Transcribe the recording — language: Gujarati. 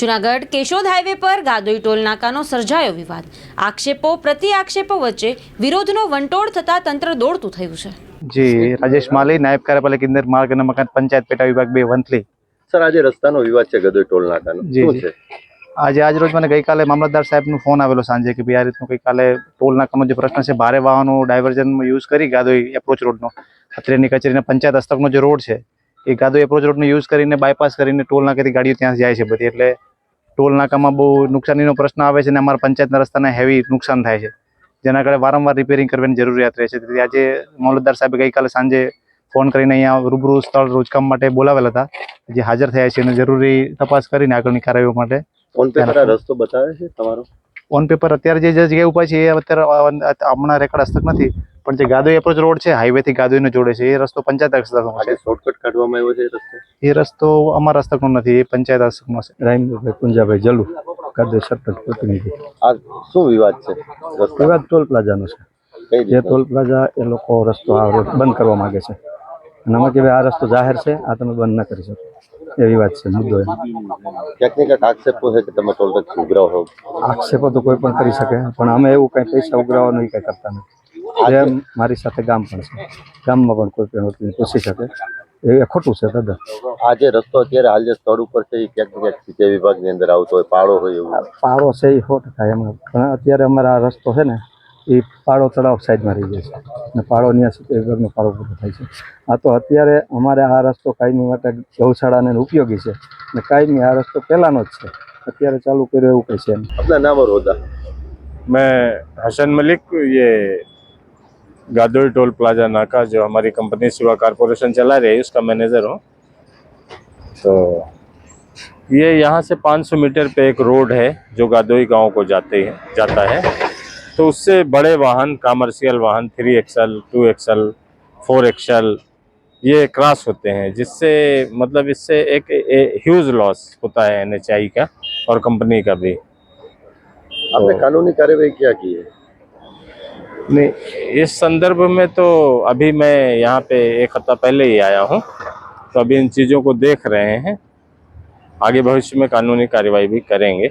જુનાગઢ કેશોદ હાઈવે પર ગાદોઈ ટોલ નાકાનો સર્જાયો વિવાદ. આક્ષેપો પ્રતિ આક્ષેપો વચ્ચે વિરોધનો વંટોળ થતા તંત્ર દોડતું થયું છે. જી રાજેશ માલી નાયબ કાર્યપાલક ઇન્દર માર્ગ અને મકાન પંચાયત પેટા વિભાગ બે વંથલી. સર આજે રસ્તાનો વિવાદ છે ગદોઈ ટોલ નાકાનો. શું છે? આજે આજ રોજ મને ગઈકાલે મામલતદાર સાહેબનો ફોન આવેલો સાંજે કે ભાઈ આ રીતનું ગઈકાલે ટોલ નાકાનો જે પ્રશ્ન છે ભારે વાહનો ડાયવર્ઝન યુઝ કરી ગાદોઈ એપ્રોચ રોડનો અત્રેની કચેરીના પંચાયત હસ્તકનો જે રોડ છે એ ગાદોઈ એપ્રોચ રોડનો યુઝ કરીને બાયપાસ કરીને ટોલ નાકાથી ગાડીઓ ત્યાં જાય છે બધી. એટલે ટોલ નાકામાં બહુ નુકસાનીનો પ્રશ્ન આવે છે અને અમારા પંચાયતના રસ્તાને હેવી નુકસાન થાય છે. જેના કારણે વારંવાર રિપેરિંગ કરવાની જરૂરિયાત રહે છે. તેથી આજે મામલતદાર સાહેબે ગઈકાલે સાંજે ફોન કરીને અહીંયા રૂબરૂ સ્થળ રોજકામ માટે બોલાવેલા હતા. જે હાજર થયા છે અને જરૂરી તપાસ કરીને આગળની કાર્યવાહી માટે ફોન પે રસ્તો બતાવે છે તમારો? ઓન પેપર અત્યારે જે જગ્યાએ ઊભા છે એ અત્યારે હમણાં રેકડ હસ્તક નથી પણ જે ગાદોઈ એપ્રોચ રોડ છે હાઈવે થી ગાદોઈને જોડે છે એ રસ્તો પંચાયત હસ્તકનો છે. શોર્ટકટ કાઢવામાં આવ્યો છે એ રસ્તો? એ રસ્તો અમારા હસ્તકનો નથી એ પંચાયત હસ્તકનો છે. રામભાઈ પુંજાભાઈ જલુ કાદે સરપંચ પ્રતિનિધિ. આ શું વિવાદ છે? વિવાદ ટોલ પ્લાઝાનો છે. જે ટોલ પ્લાઝા એ લોકો રસ્તો આ રોડ બંધ કરવા માંગે છે. અને અમે કે આ રસ્તો જાહેર છે આ તમે બંધ ન કરી શકો. એ વાત છે મુદ્દો ક્યાંક ને ક્યાંક આક્ષેપો છે કે તમે ટોલ ટેક્સ ઉઘરાવો છો આક્ષેપો તો કોઈ પણ કરી શકે પણ અમે એવું કંઈ પૈસા ઉઘરાવવાનું નહીં કંઈ કરતા નથી. જે મારી સાથે ગામ પણ છે ગામમાં પણ કોઈ પણ વ્યક્તિને પૂછી શકે. એ ખોટું છે દાદા. આ જે રસ્તો અત્યારે હાલ જે સ્થળ ઉપર છે એ ક્યાંક ક્યાંક સિંચાઈ વિભાગની અંદર આવતો હોય પાડો હોય એવું. પાડો છે એ સો ટકા એમાં. પણ અત્યારે અમારા આ રસ્તો છે ને એ પાડો તળાવ સાઈડમાં રહી જાય છે અને પાડો ત્યાં સુધી વિભાગનો પાડો પૂરો થાય છે આ તો અત્યારે અમારે આ રસ્તો કાયમી માટે ગૌશાળાને ઉપયોગી છે અને કાયમી આ રસ્તો પહેલાંનો જ છે અત્યારે ચાલુ કર્યો એવું કંઈ છે નહીં આપના નામ और होदा मैं हसन मलिक ये गादोई टोल प्लाजा नाका जो हमारी कंपनी शिवा कारपोरेशन चला रही है उसका मैनेजर हूँ तो ये यहाँ से 500 मीटर पे एक रोड है जो गादोई गांव को जाते हैं जाता है तो उससे बड़े वाहन कॉमर्शियल वाहन three axle two axle four axle ये क्रॉस होते हैं जिससे मतलब इससे एक ह्यूज लॉस होता है एनएचआई का और कंपनी का भी। आपने तो, कानूनी कार्यवाही क्या की है? नहीं इस संदर्भ में तो अभी मैं यहाँ पे एक हफ़्ता पहले ही आया हूँ तो अभी इन चीज़ों को देख रहे हैं। आगे भविष्य में कानूनी कार्यवाही भी करेंगे।